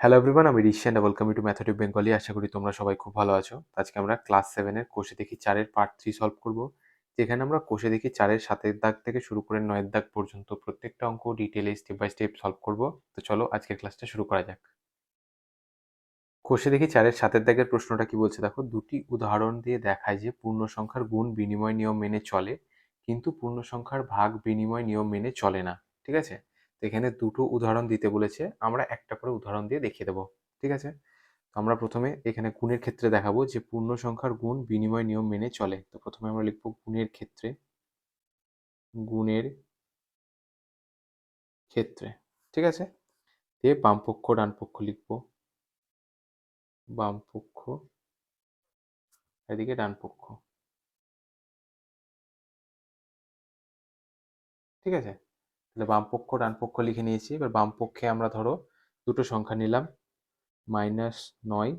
Hello everyone আমি Rishiyan welcome to mathematic Bengali আশা করি তোমরা সবাই খুব ভালো আছো। আজকে আমরা ক্লাস সেভেনের কোষে দেখি চারের পার্ট থ্রি সলভ করব। যেখানে আমরা কোষে দেখি চারের সাতের দাগ থেকে শুরু করে নয়ের দাগ পর্যন্ত প্রত্যেকটা অঙ্ক ডিটেলে স্টেপ বাই স্টেপ সলভ করব। তো চলো আজকের ক্লাসটা শুরু করা যাক। কোষে দেখি চারের সাতের দাগের প্রশ্নটা কি বলছে? দেখো, দুটি উদাহরণ দিয়ে দেখায় যে পূর্ণ সংখ্যার গুণ বিনিময় নিয়ম মেনে চলে, কিন্তু পূর্ণ সংখ্যার ভাগ বিনিময় নিয়ম মেনে চলে না। ঠিক আছে? তো এখানে দুটো উদাহরণ দিতে বলেছে। আমরা একটা করে উদাহরণ দিয়ে দেখিয়ে দেবো, ঠিক আছে? আমরা প্রথমে এখানে গুণের ক্ষেত্রে দেখাবো যে পূর্ণ সংখ্যার গুণ বিনিময় নিয়ম মেনে চলে। তো প্রথমে আমরা লিখব গুণের ক্ষেত্রে গুণের ক্ষেত্রে, ঠিক আছে? দিয়ে বাম পক্ষ, ডান পক্ষ লিখব। বাম পক্ষ, এদিকে ডান পক্ষ। ঠিক আছে? তাহলে বাম পক্ষ, ডান পক্ষ লিখে নিয়েছি। এবার বাম পক্ষে আমরা ধরো দুটো সংখ্যা নিলাম। মাইনাস নয়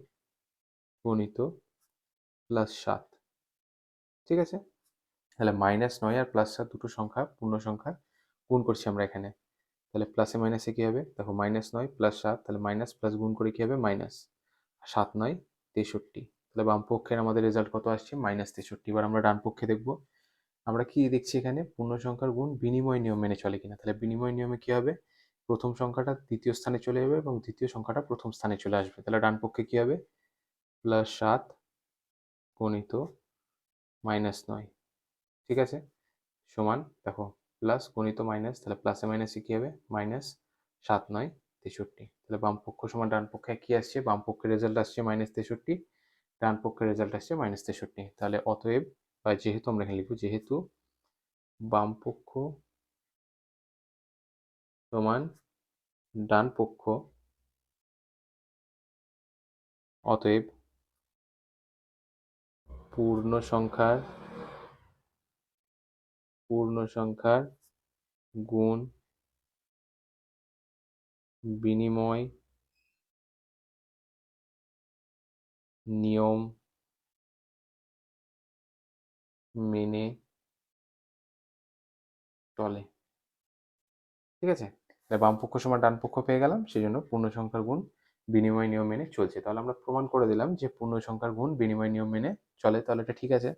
গণিত প্লাস সাত। ঠিক আছে? তাহলে মাইনাস নয় আর প্লাস সাত দুটো সংখ্যা, পূর্ণ সংখ্যা গুণ করছি আমরা এখানে। তাহলে প্লাসে মাইনাসে কী হবে? দেখো মাইনাস নয় প্লাস সাত, তাহলে মাইনাস প্লাস গুণ করে কী হবে? মাইনাস সাত নয় তেষট্টি। তাহলে বাম পক্ষের আমাদের রেজাল্ট কত আসছে? মাইনাস তেষট্টি। এবার আমরা ডান পক্ষে দেখব। আমরা কি দেখছি এখানে? পূর্ণ সংখ্যার গুণ বিনিময় নিয়ম মেনে চলে কিনা। তাহলে বিনিময় নিয়মে কি হবে? প্রথম সংখ্যাটা দ্বিতীয় স্থানে চলে যাবে এবং দ্বিতীয় সংখ্যাটা প্রথম স্থানে চলে আসবে। তাহলে ডান পক্ষে কি হবে? প্লাস সাত গণিত মাইনাস নয়। ঠিক আছে? সমান, দেখো, প্লাস গণিত মাইনাস, তাহলে প্লাসে মাইনাসে কী হবে? মাইনাস সাত নয়, তেষট্টি। তাহলে বাম পক্ষ সমান, ডান পক্ষে কী আসছে, বাম পক্ষের রেজাল্ট আসছে মাইনাস তেষট্টি, ডান পক্ষের রেজাল্ট আসছে মাইনাস তেষট্টি। তাহলে অতএব বা যেহেতু আমরা এখানে লিখব, যেহেতু বাম পক্ষ সমান ডান পক্ষ অতএব পূর্ণ সংখ্যার পূর্ণ সংখ্যার গুণ বিনিময় নিয়ম মেনে চলে। ঠিক আছে? বাম পক্ষ সমান ডান পক্ষ পেয়ে গেলাম সেই জন্য পূর্ণ সংখ্যার গুণ বিনিময় নিয়ম মেনে চলছে। তাহলে আমরা প্রমাণ করে দিলাম যে পূর্ণ সংখ্যার গুণ বিনিময় নিয়ম মেনে চলে, তাহলে এটা ঠিক আছে।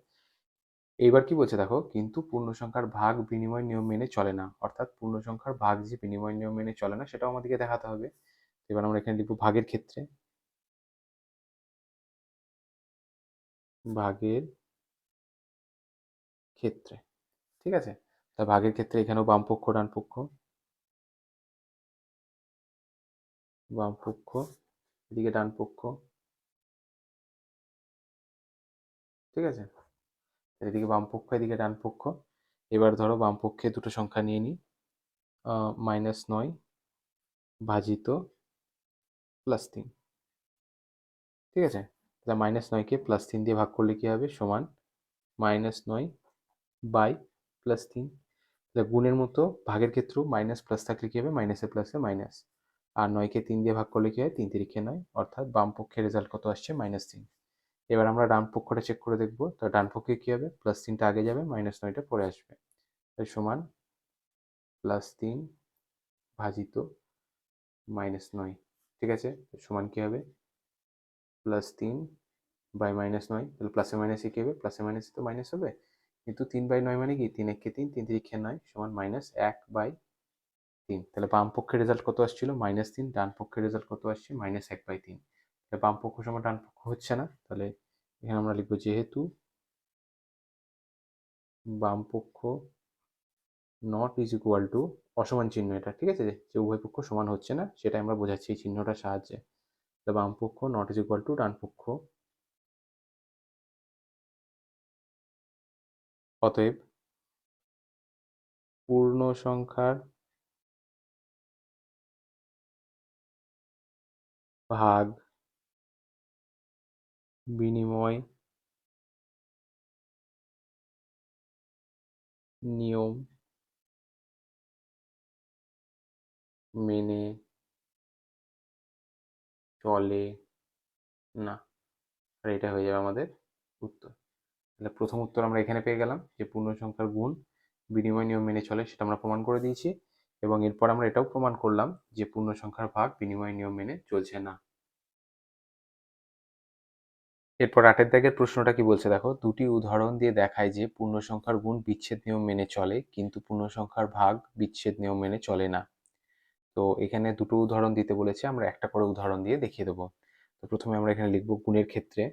এইবার কি বলছে দেখো, কিন্তু পূর্ণ সংখ্যার ভাগ বিনিময় নিয়ম মেনে চলে না, অর্থাৎ পূর্ণ সংখ্যার ভাগ যে বিনিময় নিয়ম মেনে চলে না, সেটাও আমাদেরকে দেখাতে হবে। এবার আমরা এখানে লিখব ভাগের ক্ষেত্রে। ভাগের ক্ষেত্রে, ঠিক আছে? তা ভাগের ক্ষেত্রে এখানেও বাম পক্ষ, ডান পক্ষ। বাম পক্ষ, এদিকে ডান পক্ষ। ঠিক আছে? এদিকে বাম পক্ষ, এদিকে ডান পক্ষ। এবার ধরো বাম পক্ষে দুটো সংখ্যা নিয়ে নিই মাইনাস নয়, ভাজিত প্লাস তিন। ঠিক আছে? তাহলে মাইনাস নয়কে প্লাস তিন দিয়ে ভাগ করলে কী হবে? সমান মাইনাস নয় বাই প্লাস তিন। তাহলে গুণের মতো ভাগের ক্ষেত্রেও মাইনাস প্লাস থাকলে কী হবে? মাইনাসে প্লাসে মাইনাস। আর নয়কে তিন দিয়ে ভাগ করলে কী হয়? তিন তিরিখে নয়। অর্থাৎ বাম পক্ষের রেজাল্ট কত আসছে? মাইনাস তিন। এবার আমরা ডান পক্ষটা চেক করে দেখব। তো ডান পক্ষে কী হবে? প্লাস তিনটা আগে যাবে, মাইনাস নয়টা পরে আসবে। তাই সমান প্লাস তিন ভাজিত মাইনাস নয়। ঠিক আছে? সমান কী হবে? প্লাস তিন বাই মাইনাস নয়। তাহলে প্লাসে মাইনাসে কী হবে? প্লাসে মাইনাসে তো মাইনাস হবে। কিন্তু তিন বাই নয় মানে কি? তিন একে তিন তিন তিরিখে নয় সমান মাইনাস এক বাই তিন। তাহলে বাম পক্ষের রেজাল্ট কত আসছিল? মাইনাস তিন, ডান পক্ষের রেজাল্ট কত আসছে? মাইনাস এক বাই তিন। তাহলে বাম পক্ষ সমান ডান পক্ষ হচ্ছে না। তাহলে এখানে আমরা লিখব যেহেতু বাম পক্ষ নট ইজ ইকুয়াল টু অসমান চিহ্ন এটা, ঠিক আছে? যে উভয় পক্ষ সমান হচ্ছে না সেটা আমরা বোঝাচ্ছি এই চিহ্নটার সাহায্যে। তাহলে বাম পক্ষ নট ইজ ইকুয়াল টু ডান পক্ষ অতএব পূর্ণ সংখ্যার ভাগ বিনিময় নিয়ম মেনে চলে না। আর এটা হয়ে যাবে আমাদের উত্তর। তাহলে প্রথম উত্তর আমরা এখানে পেয়ে গেলাম যে পূর্ণ সংখ্যার গুণ বিনিময় নিয়ম মেনে চলে সেটা আমরা প্রমাণ করে দিয়েছি এবং এরপর আমরা এটাও প্রমাণ করলাম যে পূর্ণ সংখ্যার ভাগ বিনিময় নিয়ম মেনে চলছে না। এরপর আটের দাগের প্রশ্নটা কি বলছে দেখো? দুটি উদাহরণ দিয়ে দেখায় যে পূর্ণ সংখ্যার গুণ বিচ্ছেদ নিয়ম মেনে চলে, কিন্তু পূর্ণ সংখ্যার ভাগ বিচ্ছেদ নিয়ম মেনে চলে না। তো এখানে দুটো উদাহরণ দিতে বলেছে, আমরা একটা করে উদাহরণ দিয়ে দেখিয়ে দেবো। তো প্রথমে আমরা এখানে লিখব গুণের ক্ষেত্রে।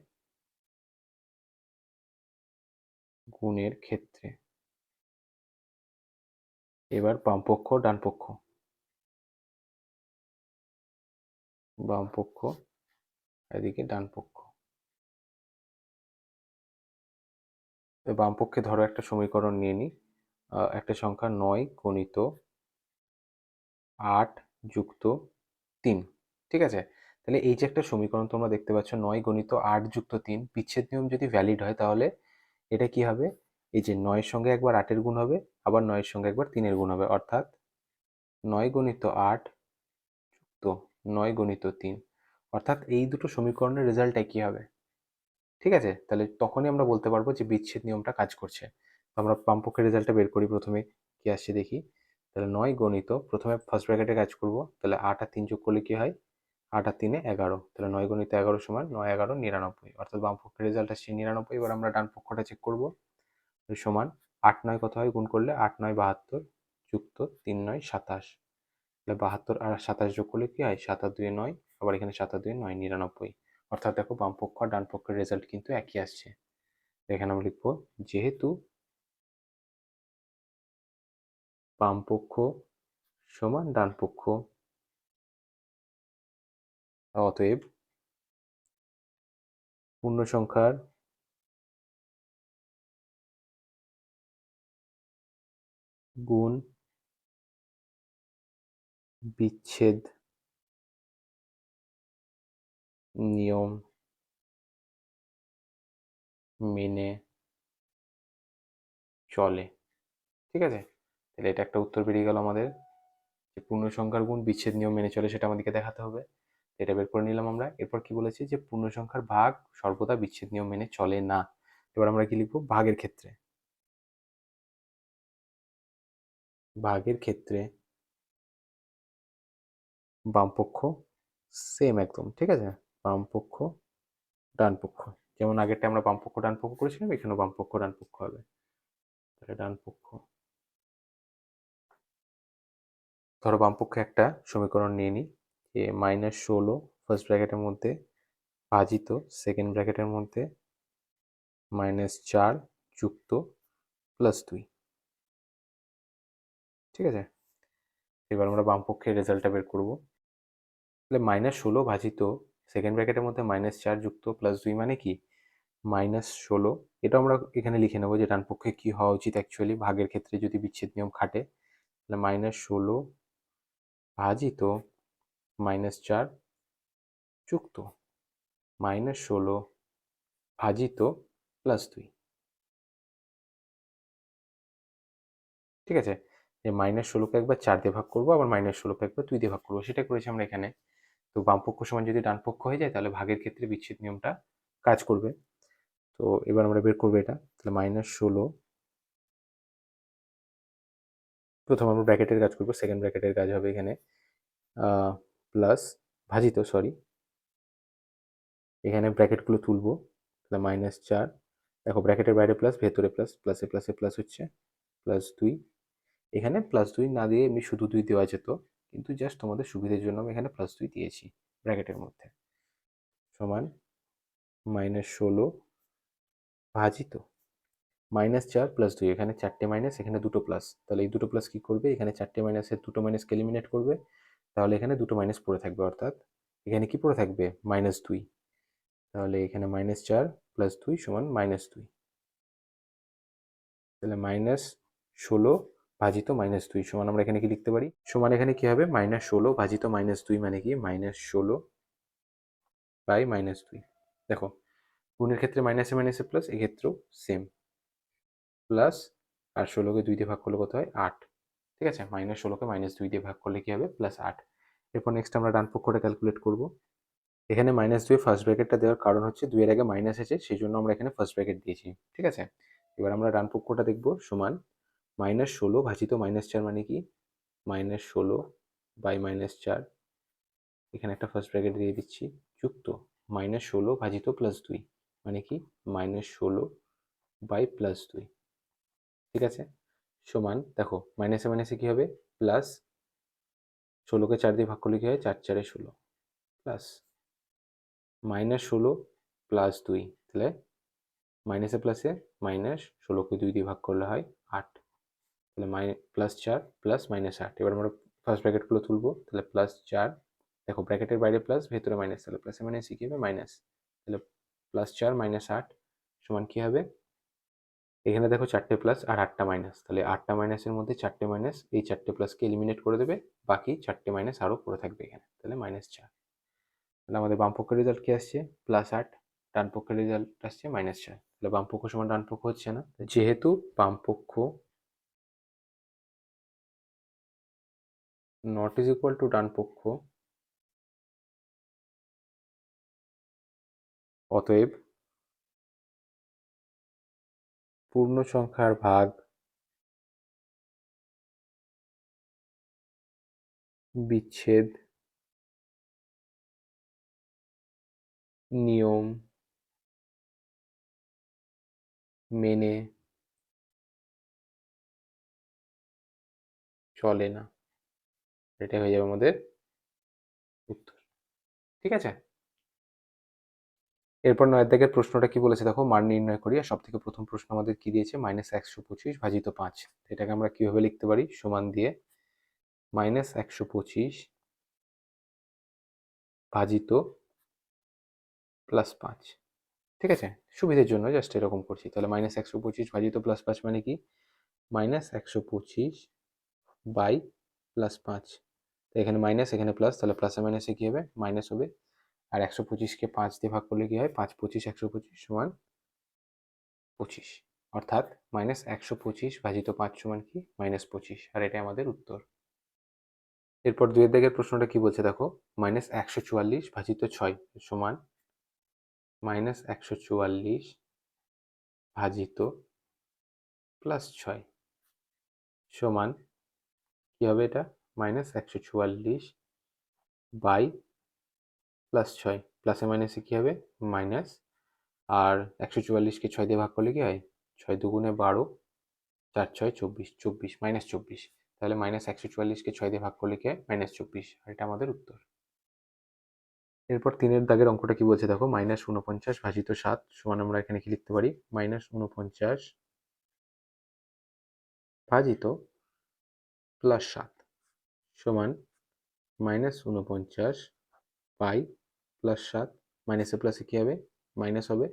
গুণের ক্ষেত্রে। এবার বামপক্ষ ডান পক্ষ বাম পক্ষ এদিকে ডান পক্ষ বাম পক্ষে ধরো একটা সমীকরণ নিয়ে নিই একটা সংখ্যা নয় গণিত আট যুক্ত তিন, ঠিক আছে? তাহলে এই যে একটা সমীকরণ তোমরা দেখতে পাচ্ছ, নয় গণিত আট যুক্ত তিন, বিচ্ছেদ নিয়ম যদি ভ্যালিড হয় তাহলে এটা কি হবে? এই যে নয়ের সঙ্গে একবার আটের গুণ হবে, আবার নয়ের সঙ্গে একবার তিনের গুণ হবে। অর্থাৎ নয় গণিত আট যুক্ত নয় গণিত তিন। অর্থাৎ এই দুটো সমীকরণের রেজাল্ট একই হবে? ঠিক আছে? তাহলে তখনই আমরা বলতে পারব যে বিচ্ছেদ নিয়মটা কাজ করছে। আমরা বামপক্ষের রেজাল্টটা বের করি প্রথমে, কি আসছে দেখি। তাহলে নয় গণিত, প্রথমে ফার্স্ট ব্র্যাকেটে কাজ করব। তাহলে আট আর তিন যোগ করলে কি হয়? আট আর তিনে এগারো। তাহলে নয় গণিত এগারো সমান নয় এগারো নিরানব্বই। অর্থাৎ বাম পক্ষের রেজাল্ট আসছে নিরানব্বই। এবার আমরা ডান পক্ষটা চেক করব। সমান আট নয় কত হয়? গুণ করলে আট নয় বাহাত্তর যুক্ত তিন নয় সাতাশ। তাহলে বাহাত্তর আর সাতাশ যোগ করলে কী হয়? সাত আর দুয়ে নয়। আবার এখানে সাত আর দুয়ে নয়, নিরানব্বই। অর্থাৎ দেখো বাম পক্ষ আর ডান পক্ষের রেজাল্ট কিন্তু একই আসছে। এখানে আমরা লিখব, যেহেতু বাম পক্ষ সমান ডান পক্ষ অতএব পূর্ণ সংখ্যার গুণ বিচ্ছেদ নিয়ম মেনে চলে। ঠিক আছে? তাহলে এটা একটা উত্তর বেরিয়ে গেল আমাদের। যে পূর্ণ সংখ্যার গুণ বিচ্ছেদ নিয়ম মেনে চলে সেটা আমাদেরকে দেখাতে হবে। এটা বের করে নিলাম আমরা। এরপর কি বলেছি যে পূর্ণ সংখ্যার ভাগ সর্বদা বিচ্ছেদ নিয়ম মেনে চলে না। এবার আমরা কি লিখব? ভাগের ক্ষেত্রে। ভাগের ক্ষেত্রে বামপক্ষ সেম একদম, ঠিক আছে? বামপক্ষ ডান পক্ষ যেমন আগেরটা আমরা বামপক্ষ ডান পক্ষ করেছিলাম, এখানেও বামপক্ষ ডান পক্ষ হবে। তাহলে ডান পক্ষ ধরো বামপক্ষে একটা সমীকরণ নিয়ে নিই। যে মাইনাস ষোলো ফার্স্ট ব্র্যাকেটের মধ্যে ভাজিত সেকেন্ড ব্র্যাকেটের মধ্যে মাইনাস চার যুক্ত প্লাস দুই। ঠিক আছে? এবার আমরা বামপক্ষের রেজাল্টটা বের করব। তাহলে মাইনাস ষোলো ভাজিত সেকেন্ড ব্র্যাকেটের মধ্যে মাইনাস চার যুক্ত প্লাস দুই মানে কি? মাইনাস ষোলো। এটা আমরা এখানে লিখে নেব যে ডান পক্ষে কী হওয়া উচিত অ্যাকচুয়ালি ভাগের ক্ষেত্রে যদি বিচ্ছেদ নিয়ম খাটে। তাহলে মাইনাস ষোলো ভাজিত মাইনাস চার যুক্ত মাইনাস ষোলো ভাজিত প্লাস দুই। ঠিক আছে? যে মাইনাস ষোলোকে একবার চার দিয়ে ভাগ করব, আবার মাইনাস ষোলোকে একবার দুই দিয়ে ভাগ করব। সেটা করেছি আমরা এখানে। তো বামপক্ষ সমান যদি ডান পক্ষ হয়ে যায়, তাহলে ভাগের ক্ষেত্রে বিচ্ছেদ নিয়মটা কাজ করবে। তো এবার আমরা বের করব এটা। তাহলে মাইনাস ষোলো। প্রথম আমরা ব্র্যাকেটের কাজ করব সেকেন্ড ব্র্যাকেটের কাজ হবে এখানে। প্লাস ভাজিত সরি এখানে ব্র্যাকেটগুলো তুলবো তাহলে মাইনাস চার। দেখো ব্র্যাকেটের বাইরে প্লাস ভেতরে প্লাস প্লাসে প্লাসে প্লাস হচ্ছে প্লাস দুই। এখানে প্লাস দুই না দিয়ে এমনি শুধু দুই দেওয়া যেত, কিন্তু জাস্ট তোমাদের সুবিধের জন্য আমি এখানে প্লাস দুই দিয়েছি ব্র্যাকেটের মধ্যে। সমান মাইনাস ষোলো, ভাজিত। মাইনাস চার প্লাস দুই, এখানে চারটে মাইনাস এখানে দুটো প্লাস তাহলে এই দুটো প্লাস কী করবে? এখানে চারটে মাইনাসের দুটো মাইনাসকে এলিমিনেট করবে। তাহলে এখানে দুটো মাইনাস পড়ে থাকবে অর্থাৎ, এখানে কি পড়ে থাকবে? মাইনাস দুই। তাহলে এখানে মাইনাস চার প্লাস দুই সমান মাইনাস দুই। তাহলে মাইনাস ষোলো ভাজিত মাইনাস দুই সমান আমরা এখানে কি লিখতে পারি? সমান এখানে কি হবে? মাইনাস ষোলো ভাজিত মাইনাস দুই মানে কি? মাইনাস ষোলো বাই মাইনাস দুই। দেখো, গুণের ক্ষেত্রে মাইনাসে মাইনাসে প্লাস এক্ষেত্রেও সেম প্লাস আর ষোলোকে দুই দিয়ে ভাগ করলে কত হয়? আট। ঠিক আছে? মাইনাস ষোলোকে মাইনাস দুই দিয়ে ভাগ করলে কী হবে? প্লাস আট। এরপর নেক্সট আমরা ডান পক্ষটা ক্যালকুলেট করব। এখানে মাইনাস দুই ফার্স্ট ব্র্যাকেটটা দেওয়ার কারণ হচ্ছে দুইয়ের আগে মাইনাস আছে সেই জন্য আমরা এখানে ফার্স্ট ব্র্যাকেট দিয়েছি। ঠিক আছে? এবার আমরা ডান পক্ষটা দেখব সমান মাইনাস ষোলো ভাজিত মাইনাস চার মানে কি? মাইনাস ষোলো বাই মাইনাস চার। এখানে একটা ফার্স্ট ব্র্যাকেট দিয়ে দিচ্ছি। যুক্ত। মাইনাস ষোলো ভাজিত প্লাস দুই মানে কি? মাইনাস ষোলো বাই প্লাস দুই। ঠিক আছে? সমান, দেখো মাইনাসে মাইনাসে কী হবে? প্লাস ষোলোকে চার দিয়ে ভাগ করলে কী হয়? চার, চারে ষোলো। প্লাস মাইনাস ষোলো প্লাস দুই। তাহলে মাইনাসে প্লাসে মাইনাস ষোলোকে দুই দিয়ে ভাগ করলে হয় আট। তাহলে মাই প্লাস চার প্লাস মাইনাস আট। এবার আমরা ফার্স্ট ব্র্যাকেটগুলো তুলবো। তাহলে প্লাস চার, দেখো ব্র্যাকেটের বাইরে প্লাস ভেতরে মাইনাস তাহলে প্লাসে মাইনাসে কী হবে? মাইনাস তাহলে প্লাস চার মাইনাস আট সমান কী হবে? এখানে দেখো চারটে প্লাস আর আটটা মাইনাস তাহলে আটটা মাইনাসের মধ্যে চারটে মাইনাস এই চারটে প্লাসকে এলিমিনেট করে দেবে, বাকি চারটে মাইনাস আরও পড়ে থাকবে এখানে। তাহলে মাইনাস চার। তাহলে আমাদের বাম পক্ষের রেজাল্ট কী আসছে? প্লাস আট, ডান পক্ষের রেজাল্ট আসছে মাইনাস চার। তাহলে বাম পক্ষ সমান হচ্ছে না। যেহেতু বাম পক্ষ নট ইজ ইকুয়াল টু ডান পক্ষ, অতএব পূর্ণ সংখ্যার ভাগ বিচ্ছেদ নিয়ম মেনে চলে না। এটা হয়ে যাবে আমাদের উত্তর। ঠিক আছে? এরপর নয়ের দাগের প্রশ্নটা কি বলেছে? দেখো, মান নির্ণয় করি আর সব থেকে প্রথম প্রশ্ন আমাদের কি দিয়েছে? মাইনাস একশো পঁচিশ ভাজিত পাঁচ। এটাকে আমরা কীভাবে লিখতে পারি? সমান দিয়ে মাইনাস একশো পঁচিশ ভাজিত প্লাস পাঁচ। ঠিক আছে? সুবিধের জন্য জাস্ট এরকম করছি। তাহলে মাইনাস একশো পঁচিশ ভাজিত প্লাস পাঁচ মানে কি? মাইনাস একশো পঁচিশ বাই প্লাস পাঁচ। তো এখানে মাইনাস, এখানে প্লাস তাহলে প্লাসে মাইনাসে কী হবে? মাইনাস হবে আর একশো পঁচিশকে পাঁচ দিয়ে ভাগ করলে কী হয়? পাঁচ পঁচিশ, একশো পঁচিশ সমান পঁচিশ। অর্থাৎ মাইনাস একশো পঁচিশ ভাজিত পাঁচ সমান কি? মাইনাস পঁচিশ। আর এটাই আমাদের উত্তর। এরপর দুয়ের দিকের প্রশ্নটা কি বলছে দেখো? মাইনাস একশো চুয়াল্লিশ ভাজিত ছয় সমান মাইনাস একশো চুয়াল্লিশ ভাজিত প্লাস ছয় সমান কী হবে এটা? মাইনাস একশো চুয়াল্লিশ বাই প্লাস ছয় প্লাসে মাইনাসে কী হবে? মাইনাস আর একশো চুয়াল্লিশকে ছয় দিয়ে ভাগ করলে কী হয়? ছয় দুগুণে বারো, চার ছয় চব্বিশ চব্বিশ মাইনাস চব্বিশ। তাহলে মাইনাস একশো চুয়াল্লিশকে ছয় দিয়ে ভাগ করলে কী হয়? মাইনাস চব্বিশ। আর এটা আমাদের উত্তর। এরপর তিনের দাগের অঙ্কটা কি বলছে দেখো? মাইনাস উনপঞ্চাশ ভাজিত সাত, সমান আমরা এখানে কি লিখতে পারি? মাইনাস উনপঞ্চাশ ভাজিত প্লাস সাত, সমান মাইনাস উনপঞ্চাশ পাই প্লাস সাত মাইনাসে প্লাসে কী হবে? মাইনাস হবে।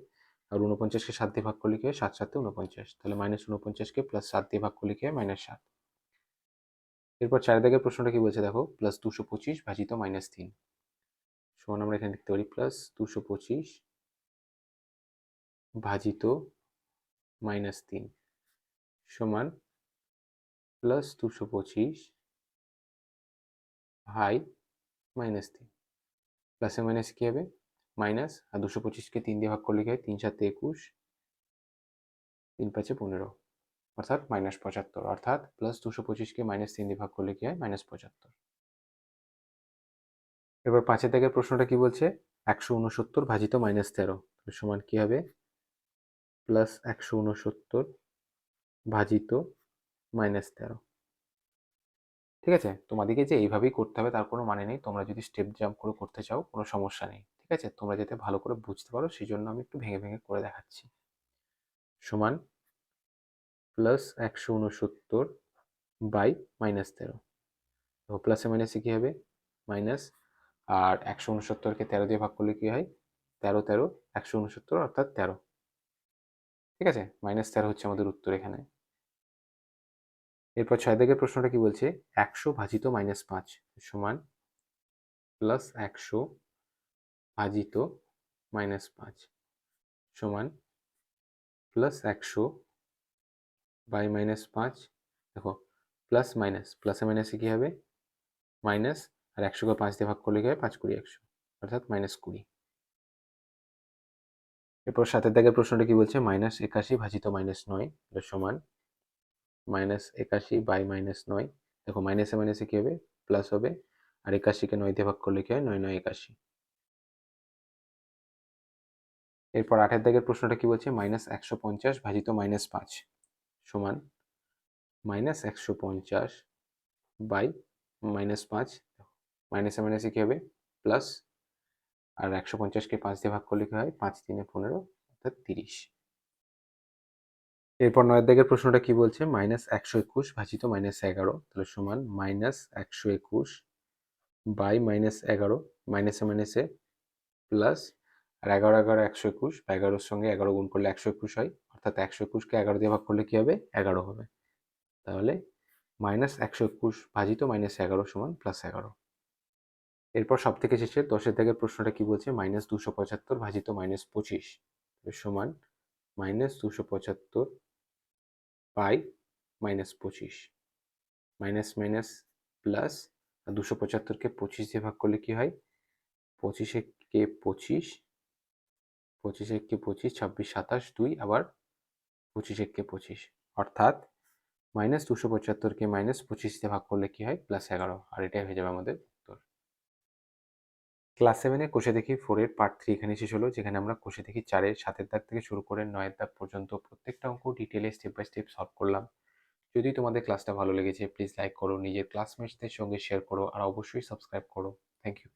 আর উনপঞ্চাশকে সাত দিয়ে ভাগ করলে কী হয়? সাত, সাতে উনপঞ্চাশ তাহলে মাইনাস উনপঞ্চাশকে প্লাস সাত দিয়ে ভাগ করলে কী হয়? মাইনাস সাত। এরপর চার প্রশ্নটা কি বলছে দেখো? প্লাস দুশো পঁচিশ ভাজিত মাইনাস তিন। সমান আমরা এখানে লিখতে পারি প্লাস দুশো পঁচিশ ভাজিত মাইনাস তিন। সমান প্লাস দুশো পঁচিশ ভাই মাইনাস তিন। প্লাসে মাইনাস কী হবে? মাইনাস আর দুশো পঁচিশকে তিন দিয়ে ভাগ করলে কী হয়? তিন সাতে একুশ, তিন পাঁচে পনেরো, অর্থাৎ মাইনাস পঁচাত্তর, অর্থাৎ প্লাস দুশো পঁচিশকে মাইনাস তিন দিয়ে ভাগ করলে কী হয়? মাইনাস পঁচাত্তর। এবার পাঁচের দাগের প্রশ্নটা কি বলছে? একশো উনসত্তর ভাজিত মাইনাস তেরো সমান কী হবে? প্লাস একশো উনসত্তর ভাজিত মাইনাস তেরো। ঠিক আছে? তোমাদেরকে যে এইভাবেই করতে হবে তার কোনো মানে নেই। তোমরা যদি স্টেপ জাম্প করে করতে চাও, কোনো সমস্যা নেই। ঠিক আছে? তোমরা যাতে ভালো করে বুঝতে পারো সেই জন্য আমি একটু ভেঙে ভেঙে করে দেখাচ্ছি। সমান প্লাস একশো উনসত্তর বাই মাইনাস তেরো। তো প্লাসে মাইনাসে কী হবে? মাইনাস আর একশো উনসত্তরকে তেরো দিয়ে ভাগ করলে কী হয়? তেরো তেরো, একশো উনসত্তর অর্থাৎ তেরো। ঠিক আছে? মাইনাস তেরো হচ্ছে আমাদের উত্তর এখানে। এরপর ছয় দাগের প্রশ্নটা কি বলছে? একশো ভাজিত মাইনাস পাঁচ সমান প্লাস একশো ভাজিত মাইনাস পাঁচ সমান প্লাস একশো বাই মাইনাস পাঁচ। দেখো প্লাস মাইনাস প্লাসে মাইনাসে কী হবে? মাইনাস আর একশোকে পাঁচ দিয়ে ভাগ করলে কী হয়? পাঁচ কুড়ি একশো, অর্থাৎ মাইনাস কুড়ি। এরপর সাতের দাগের প্রশ্নটা কি বলছে? মাইনাস একাশি ভাজিত মাইনাস নয় সমান মাইনাস একাশি বাই মাইনাস নয়। দেখো মাইনাসে মাইনাসে কী হবে? প্লাস হবে। আর একাশিকে নয় দিয়ে ভাগ করলে কী হয়? নয় নয়, একাশি। এরপর আটের দাগের প্রশ্নটা কি বলছে? মাইনাস একশো পঞ্চাশ ভাজিত মাইনাস পাঁচ সমান মাইনাস একশো পঞ্চাশ বাই মাইনাস পাঁচ। মাইনাসে মাইনাসে কী হবে? প্লাস। আর একশো পঞ্চাশকে পাঁচ দিয়ে ভাগ করলে কী হয়? পাঁচ তিনে পনেরো, অর্থাৎ তিরিশ। এরপর নয়ের দাগের প্রশ্নটা কি বলছে? মাইনাস একশো একুশ ভাজিত মাইনাস এগারো, তাহলে সমান মাইনাস একশো একুশ বাই মাইনাস এগারো, মাইনাসে মাইনাসে প্লাস, আর এগারো এগারো, একশো একুশ, বা এগারোর সঙ্গে এগারো গুণ করলে একশো একুশ হয়, অর্থাৎ একশো একুশকে এগারো দিয়ে ভাগ করলে কী হবে? এগারো হবে। তাহলে মাইনাস একশো একুশ ভাজিত মাইনাস এগারো সমান প্লাস এগারো। এরপর সব থেকে শেষে দশের দাগের প্রশ্নটা কি বলছে? মাইনাস দুশো পঁচাত্তর ভাজিত মাইনাস পঁচিশ সমান মাইনাস দুশো পঁচাত্তর বাই মাইনাস পঁচিশ। মাইনাস মাইনাস প্লাস আর দুশো পঁচাত্তরকে পঁচিশ দিয়ে ভাগ করলে কি হয়? পঁচিশে পঁচিশ পঁচিশে পঁচিশ, ছাব্বিশ, সাতাশ, দুই, আবার পঁচিশে পঁচিশ। অর্থাৎ মাইনাস দুশো পঁচাত্তরকে মাইনাস পঁচিশ দিয়ে ভাগ করলে কি হয়? প্লাস এগারো। আর এটাই হয়ে যাবে আমাদের ক্লাস সেভেনে কোষে দেখি ফোরের পার্ট থ্রি এখানে শেষ হলো, যেখানে আমরা কোষে দেখি চারের, সাতের দাগ থেকে শুরু করে নয়ের দাগ পর্যন্ত প্রত্যেকটা অঙ্ক ডিটেলে স্টেপ বাই স্টেপ সলভ করলাম। যদি তোমাদের ক্লাসটা ভালো লেগেছে প্লিজ লাইক করো, নিজের ক্লাসমেটসদের সঙ্গে শেয়ার করো, আর অবশ্যই সাবস্ক্রাইব করো। Thank you